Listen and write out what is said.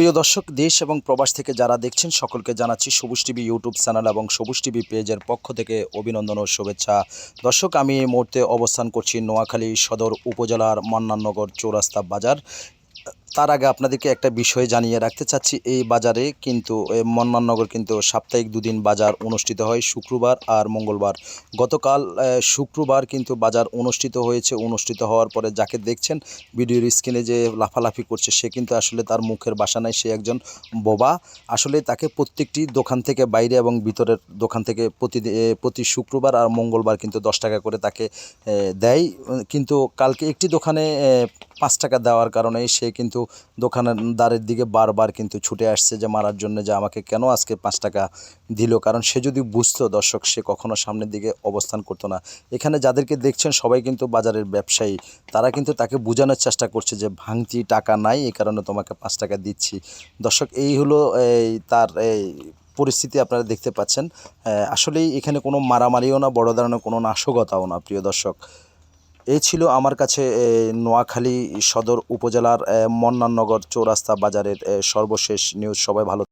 প্রিয় দর্শক, দেশ এবং প্রবাস থেকে যারা দেখছেন, সকলকে জানাচ্ছি সবুজ টিভি ইউটিউব চ্যানেল এবং সবুজ টিভি পেজের পক্ষ থেকে অভিনন্দন ও শুভেচ্ছা। দর্শক, আমি এই মুহূর্তে অবস্থান করছি নোয়াখালী সদর উপজেলার মান্নাননগর চৌরাস্তা বাজার। তার আগে আপনাদেরকে একটা বিষয় জানিয়ে রাখতে চাচ্ছি। এই বাজারে কিন্তু এ, মন্নাননগর কিন্তু সাপ্তাহিক দুদিন বাজার অনুষ্ঠিত হয় শুক্রবার আর মঙ্গলবার। গতকাল শুক্রবার কিন্তু বাজার অনুষ্ঠিত হয়েছে। অনুষ্ঠিত হওয়ার পরে যাকে দেখছেন ভিডিওর স্ক্রিনে যে লাফালাফি করছে সে কিন্তু আসলে তার মুখের বাসা নাই সে একজন বোবা। আসলে তাকে প্রত্যেকটি দোকান থেকে বাইরে এবং ভিতরের দোকান থেকে প্রতি প্রতি শুক্রবার আর মঙ্গলবার কিন্তু দশ টাকা করে তাকে দেয়। কিন্তু কালকে একটি দোকানে পাঁচ টাকা দেওয়ার কারণে সে কিন্তু দোকানদারের দিকে বারবার কিন্তু ছুটে আসছে যে মারার জন্য যে আমাকে কেন আজকে পাঁচ টাকা দিল? কারণ সে যদি বুঝতো দর্শক, সে কখনো সামনের দিকে অবস্থান করতো না। এখানে যাদেরকে দেখছেন সবাই কিন্তু বাজারের ব্যবসায়ী। তারা কিন্তু তাকে বোঝানোর চেষ্টা করছে যে ভাঙতি টাকা নাই এই কারণে তোমাকে পাঁচ টাকা দিচ্ছি। দর্শক, এই হলো, এই তার, এই পরিস্থিতি আপনারা দেখতে পাচ্ছেন। আসলেই এখানে কোনো মারামারিও না, বড় ধরনের কোনো নাশকতাও না, প্রিয় দর্শক। এই ছিল আমার কাছে নোয়াখালী সদর উপজেলার মন্নাননগর চৌরাস্তা বাজারের সর্বশেষ নিউজ। সবাই ভালো